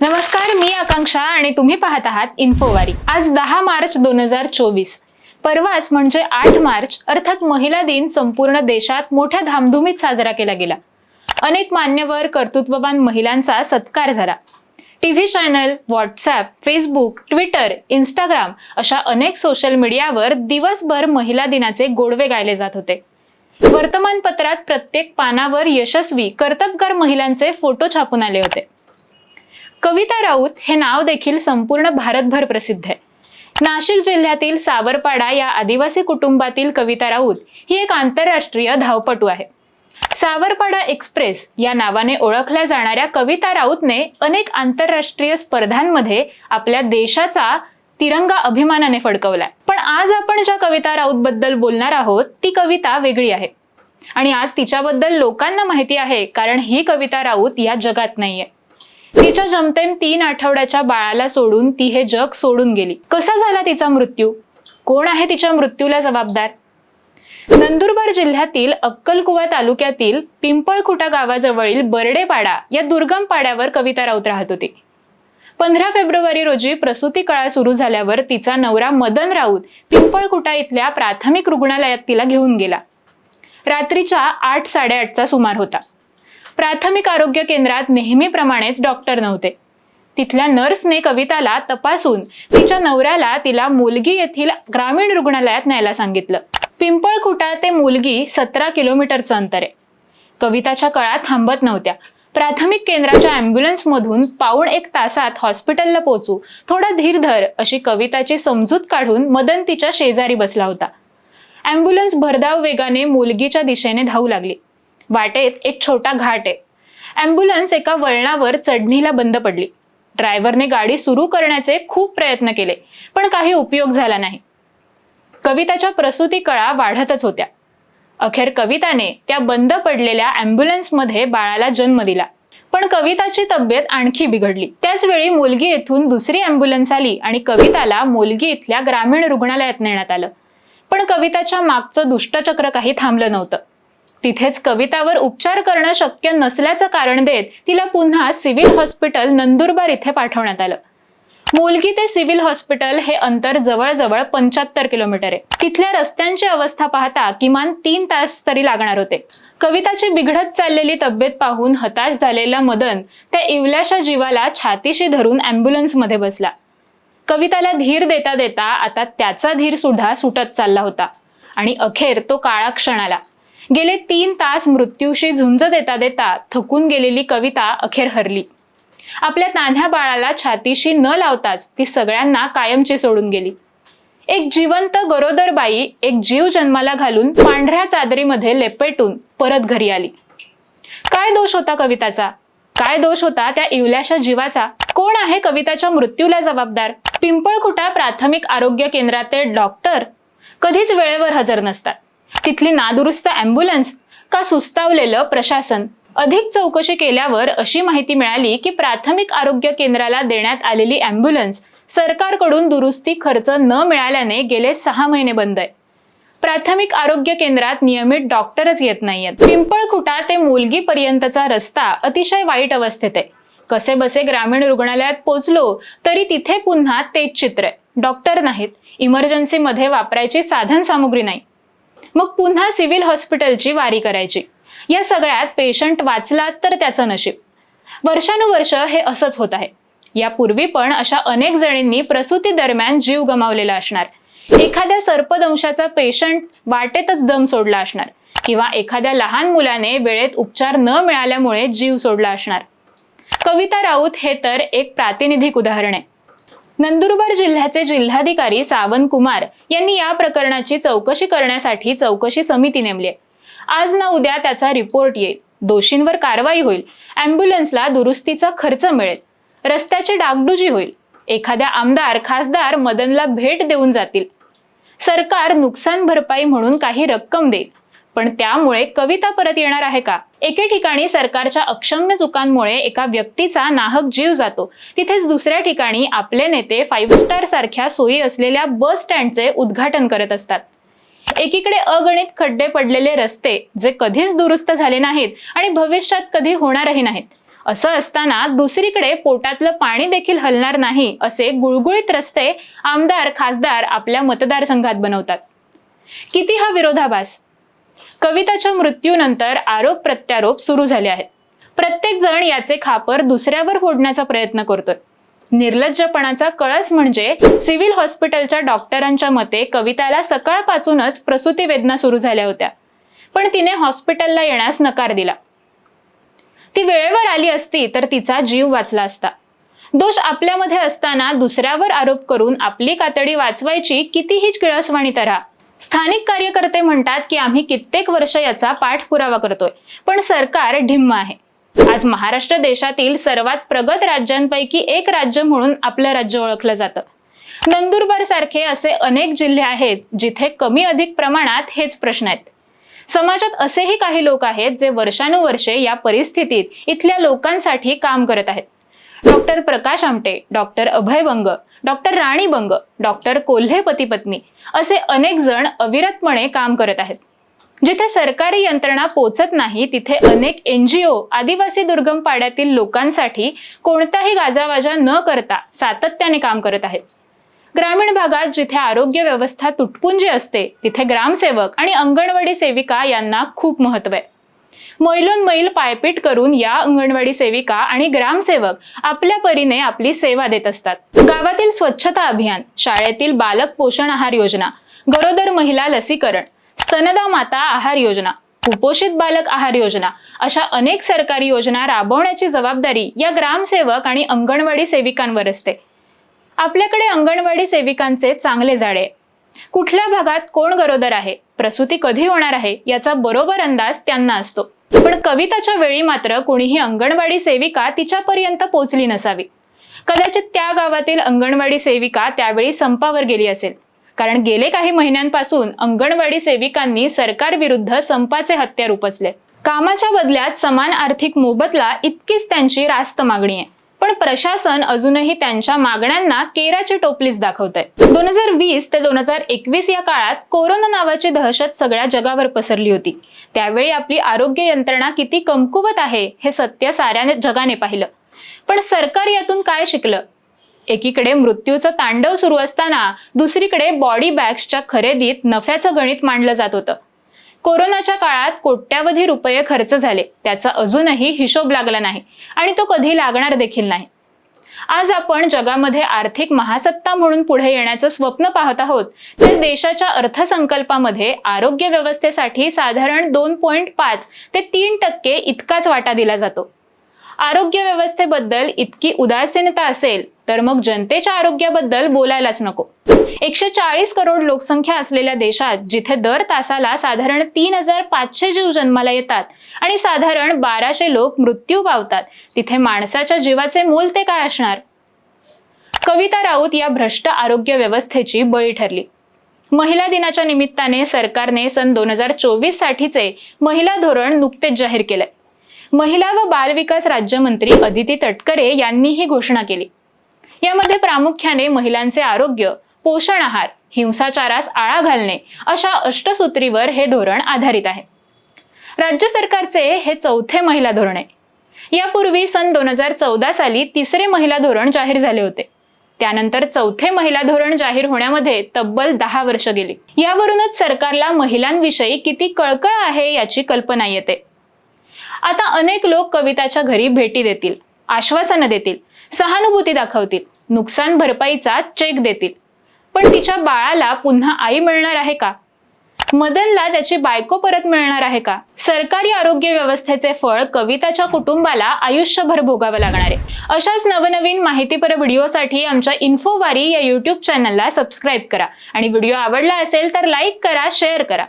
नमस्कार मी आकांक्षा आणि तुम्ही पाहत आहात इन्फोवारी. आज दहा मार्च दोन हजार चोवीस. परवाच म्हणजे आठ मार्च अर्थात महिला दिन संपूर्ण देशात मोठ्या धामधुमीत साजरा केला गेला. अनेक मान्यवर कर्तृत्ववान महिलांचा सत्कार झाला. TV channel WhatsApp Facebook Twitter Instagram अशा अनेक सोशल मीडियावर दिवसभर महिला दिनाचे गोडवे गायले जात होते. वर्तमानपत्रात प्रत्येक पानावर यशस्वी कर्तबगार महिलांचे फोटो छापून आले होते. कविता राऊत हे नाव देखील संपूर्ण भारतभर प्रसिद्ध आहे. नाशिक जिल्ह्यातील सावरपाडा या आदिवासी कुटुंबातील कविता राऊत ही एक आंतरराष्ट्रीय धावपटू आहे. सावरपाडा एक्सप्रेस या नावाने ओळखल्या जाणाऱ्या कविता राऊतने अनेक आंतरराष्ट्रीय स्पर्धांमध्ये आपल्या देशाचा तिरंगा अभिमानाने फडकवलाय. पण आज आपण ज्या कविता राऊत बद्दल बोलणार आहोत ती कविता वेगळी आहे. आणि आज तिच्याबद्दल लोकांना माहिती आहे कारण ही कविता राऊत या जगात नाहीये. तिच्या जमतेम तीन आठवड्याच्या बाळाला सोडून ती हे जग सोडून गेली. कसा झाला तिचा मृत्यू? कोण आहे तिच्या मृत्यूला जबाबदार? नंदुरबार जिल्ह्यातील अक्कलकुवा तालुक्यातील पिंपळखुटा गावाजवळील बर्डेपाडा या दुर्गम पाड्यावर कविता राऊत राहत होती. पंधरा फेब्रुवारी रोजी प्रसूती काळ सुरू झाल्यावर तिचा नवरा मदन राऊत पिंपळखुटा इथल्या प्राथमिक रुग्णालयात तिला घेऊन गेला. रात्रीच्या आठ साडेआठचा सुमार होता. प्राथमिक आरोग्य केंद्रात नेहमीप्रमाणेच डॉक्टर नव्हते. तिथल्या नर्सने कविताला तपासून तिच्या नवऱ्याला तिला मुलगी येथील ग्रामीण रुग्णालयात न्यायला सांगितलं. पिंपळखुटा ते मुलगी सतरा किलोमीटरचं अंतर आहे. कविताच्या काळात थांबत नव्हत्या. प्राथमिक केंद्राच्या अँब्युलन्समधून पाऊण एक तासात हॉस्पिटलला पोहोचू थोडा धीर धर अशी कविताची समजूत काढून मदन तिच्या शेजारी बसला होता. अँब्युलन्स भरधाव वेगाने मुलगीच्या दिशेने धावू लागली. वाटेत एक छोटा घाट आहे. ॲम्ब्युलन्स एका वळणावर चढणीला बंद पडली. ड्रायव्हरने गाडी सुरू करण्याचे खूप प्रयत्न केले पण काही उपयोग झाला नाही. कविताच्या प्रसूती कळा वाढतच होत्या. अखेर कविताने त्या बंद पडलेल्या ॲम्ब्युलन्समध्ये बाळाला जन्म दिला. पण कविताची तब्येत आणखी बिघडली. त्याचवेळी मुलगी येथून दुसरी ॲम्ब्युलन्स आली आणि कविताला मुलगी इथल्या ग्रामीण रुग्णालयात नेण्यात आलं. पण कविताच्या मागचं दुष्टचक्र काही थांबलं नव्हतं. तिथेच कवितावर उपचार करणं शक्य नसल्याचं कारण देत तिला पुन्हा सिव्हिल हॉस्पिटल नंदुरबार इथे पाठवण्यात आलं. मुलगी ते सिव्हिल हॉस्पिटल हे अंतर जवळजवळ पंच्याहत्तर किलोमीटर आहे. तिथल्या रस्त्यांची अवस्था पाहता किमान तीन तास तरी लागणार होते. कविताची बिघडत चाललेली तब्येत पाहून हताश झालेला मदन त्या इवल्याशा जीवाला छातीशी धरून मध्ये बसला. कविताला धीर देता देता आता त्याचा धीर सुद्धा सुटत चालला होता आणि अखेर तो काळा क्षण आला गेले तीन तास मृत्यूशी झुंज देता देता थकून गेलेली कविता अखेर हरली. आपल्या तान्ह्या बाळाला छातीशी न लावताच ती सगळ्यांना कायमची सोडून गेली. एक जिवंत गरोदर बाई एक जीव जन्माला घालून पांढऱ्या चादरीमध्ये लेपेटून परत घरी आली. काय दोष होता कविताचा? काय दोष होता त्या इवल्याशा जीवाचा? कोण आहे कविताच्या मृत्यूला जबाबदार? पिंपळखुटा प्राथमिक आरोग्य केंद्राचे डॉक्टर? कधीच वेळेवर हजर नसतात. तिथली नादुरुस्त अँब्युलन्स का सुस्तावलेलं प्रशासन? अधिक चौकशी केल्यावर अशी माहिती मिळाली की प्राथमिक आरोग्य केंद्राला देण्यात आलेली अँब्युलन्स सरकारकडून दुरुस्ती खर्च न मिळाल्याने गेले सहा महिने बंद आहे. प्राथमिक आरोग्य केंद्रात नियमित डॉक्टरच येत नाहीयेत. पिंपळखुटा ते मुलगी पर्यंतचा रस्ता अतिशय वाईट अवस्थेत आहे. कसे बसे ग्रामीण रुग्णालयात पोहोचलो तरी तिथे पुन्हा तेच चित्र आहे. डॉक्टर नाहीत. इमर्जन्सीमध्ये वापरायची साधन सामुग्री नाही. मग पुन्हा सिव्हिल हॉस्पिटलची वारी करायची. या सगळ्यात पेशंट वाचला तर त्याचं नशीब. वर्षानुवर्ष हे असंच होत आहे. यापूर्वी पण अशा अनेक जणींनी प्रसूती दरम्यान जीव गमावलेला असणार. एखाद्या सर्पदंशाचा पेशंट वाटेतच दम सोडला असणार किंवा एखाद्या लहान मुलाने वेळेत उपचार न मिळाल्यामुळे जीव सोडला असणार. कविता राऊत हे तर एक प्रातिनिधिक उदाहरण आहे. नंदुरबार जिल्ह्याचे जिल्हाधिकारी सावंत कुमार यांनी या प्रकरणाची चौकशी करण्यासाठी चौकशी समिती नेमली आहे. आज ना उद्या त्याचा रिपोर्ट येईल. दोषींवर कारवाई होईल. अँब्युलन्सला दुरुस्तीचा खर्च मिळेल. रस्त्याची डागडुजी होईल. एखाद्या आमदार खासदार मदनला भेट देऊन जातील. सरकार नुकसान भरपाई म्हणून काही रक्कम देईल. पण त्यामुळे कविता परत येणार आहे का? एके ठिकाणी सरकारच्या अक्षम्य चुकांमुळे एका व्यक्तीचा नाहक जीव जातो. तिथेच दुसऱ्या ठिकाणी आपले नेते फाईव्ह स्टार सारख्या सोयी असलेल्या बस स्टँडचे उद्घाटन करत असतात. एकीकडे अगणित खड्डे पडलेले रस्ते जे कधीच दुरुस्त झाले नाहीत आणि भविष्यात कधी होणारही नाहीत. असं असताना दुसरीकडे पोटातलं पाणी देखील हलणार नाही असे गुळगुळीत रस्ते आमदार खासदार आपल्या मतदारसंघात बनवतात. किती हा विरोधाभास? कविताच्या मृत्यूनंतर आरोप प्रत्यारोप सुरू झाले आहेत. प्रत्येक जण याचे खापर दुसऱ्यावर फोडण्याचा प्रयत्न करतोय. निर्लज्जपणाचा कळस म्हणजे सिव्हिल हॉस्पिटलच्या डॉक्टरांच्या मते कविताला सकाळपासूनच प्रसूती वेदना सुरू झाल्या होत्या. पण तिने हॉस्पिटलला येण्यास नकार दिला. ती वेळेवर आली असती तर तिचा जीव वाचला असता. दोष आपल्यामध्ये असताना दुसऱ्यावर आरोप करून आपली कातडी वाचवायची कितीही किळसवाणी तऱ्हा स्थानिक कार्यकर्ते म्हणतात की आम्ही कित्येक वर्ष याचा पाठपुरावा करतोय पण सरकार ढिम्म आहे. आज महाराष्ट्र देशातील सर्वात प्रगत राज्यांपैकी एक राज्य म्हणून आपलं राज्य ओळखलं जातं. नंदुरबार सारखे असे अनेक जिल्हे आहेत जिथे कमी अधिक प्रमाणात हेच प्रश्न आहेत. समाजात असेही काही लोक आहेत जे वर्षानुवर्षे या परिस्थितीत इथल्या लोकांसाठी काम करत आहेत. Doctor Prakash Amte doctor Abhay Bang doctor Rani Bang doctor Kolhe पती पत्नी असे अनेक जण अविरतपणे काम करत आहेत. जिथे सरकारी यंत्रणा पोचत नाही तिथे अनेक एनजीओ आदिवासी दुर्गम पाड्यातील लोकांसाठी कोणताही गाजावाजा न करता सातत्याने काम करत आहेत. ग्रामीण भागात जिथे आरोग्य व्यवस्था तुटपुंजी असते तिथे ग्रामसेवक आणि अंगणवाडी सेविका यांना खूप महत्त्व आहे. मैलोन मैल पायपीट करून या अंगणवाडी सेविका आणि ग्रामसेवक आपल्या परीने आपली सेवा देत असतात. गावातील स्वच्छता अभियान शाळेतील बालक पोषण आहार योजना गरोदर महिला लसीकरण स्तनदा माता आहार योजना कुपोषित बालक आहार योजना अशा अनेक सरकारी योजना राबवण्याची जबाबदारी या ग्रामसेवक आणि अंगणवाडी सेविकांवर असते. आपल्याकडे अंगणवाडी सेविकांचे चांगले जाळे आहे. कुठल्या भागात कोण गरोदर आहे? प्रसूती कधी होणार आहे? याचा बरोबर अंदाज त्यांना असतो. पण कविताच्या वेळी मात्र कोणीही अंगणवाडी सेविका तिच्यापर्यंत पोहोचली नसावी. कदाचित त्या गावातील अंगणवाडी सेविका त्यावेळी संपावर गेली असेल. कारण गेले काही महिन्यांपासून अंगणवाडी सेविकांनी सरकारविरुद्ध संपाचे हत्यार उपसले कामाच्या बदल्यात समान आर्थिक मोबदला इतकीच त्यांची रास्त मागणी आहे. पण प्रशासन अजूनही त्यांच्या मागण्यांना केराची टोपलीच दाखवत आहे दोन हजार वीस ते दोन हजार एकवीस या काळात कोरोना नावाची दहशत सगळ्या जगावर पसरली होती. त्यावेळी आपली आरोग्य यंत्रणा किती कमकुवत आहे हे सत्य साऱ्या जगाने पाहिलं. पण सरकार यातून काय शिकलं? एकीकडे मृत्यूचं तांडव सुरू असताना दुसरीकडे बॉडी बॅग्सच्या खरेदीत नफ्याचं गणित मांडलं जात होतं. कोरोनाच्या काळात कोट्यावधी रुपये खर्च झाले. त्याचा अजूनही हिशोब लागला नाही आणि तो कधी लागणार देखील नाही. आज आपण जगामध्ये आर्थिक महासत्ता म्हणून पुढे येण्याचं स्वप्न पाहत आहोत. तर देशाच्या अर्थसंकल्पामध्ये आरोग्य व्यवस्थेसाठी साधारण दोन पॉईंट पाच ते तीन टक्के इतकाच वाटा दिला जातो. आरोग्य व्यवस्थेबद्दल इतकी उदासीनता असेल तर मग जनतेच्या आरोग्याबद्दल बोलायलाच नको. एकशे चाळीस करोड लोकसंख्या असलेल्या देशात जिथे दर तासाला साधारण तीन हजार पाचशे जीव जन्माला येतात आणि साधारण बाराशे लोक मृत्यू पावतात तिथे माणसाच्या जीवाचे मोल ते काय असणार? कविता राऊत या भ्रष्ट आरोग्य व्यवस्थेची बळी ठरली. महिला दिनाच्या निमित्ताने सरकारने सन दोन हजार चोवीस साठीचे महिला धोरण नुकतेच जाहीर केलंय. महिला व बालविकास राज्यमंत्री अदिती तटकरे यांनी ही घोषणा केली. यामध्ये प्रामुख्याने महिलांचे आरोग्य पोषण आहार हिंसाचारास आळा घालणे अशा अष्टसूत्रीवर हे धोरण आधारित आहे. राज्य सरकारचे हे चौथे महिला धोरण आहे. यापूर्वी सन दोन हजार चौदा साली तिसरे महिला धोरण जाहीर झाले होते. त्यानंतर चौथे महिला धोरण जाहीर होण्यामध्ये तब्बल दहा वर्ष गेली. यावरूनच सरकारला महिलांविषयी किती कळकळ आहे याची कल्पना येते. आता अनेक लोक कविताच्या घरी भेटी देतील. आश्वासनं देतील सहानुभूती दाखवतील नुकसान भरपाईचा चेक देतील. पण तिच्या बाळाला पुन्हा आई मिळणार आहे का? मदनला त्याची बायको परत मिळणार आहे का? सरकारी आरोग्य व्यवस्थेचे फळ कविताच्या कुटुंबाला आयुष्यभर भोगावं लागणार आहे. अशाच नवनवीन माहितीपर व्हिडिओसाठी आमच्या इन्फोवारी या यूट्यूब चॅनलला सबस्क्राईब करा. आणि व्हिडिओ आवडला असेल तर लाईक करा शेअर करा.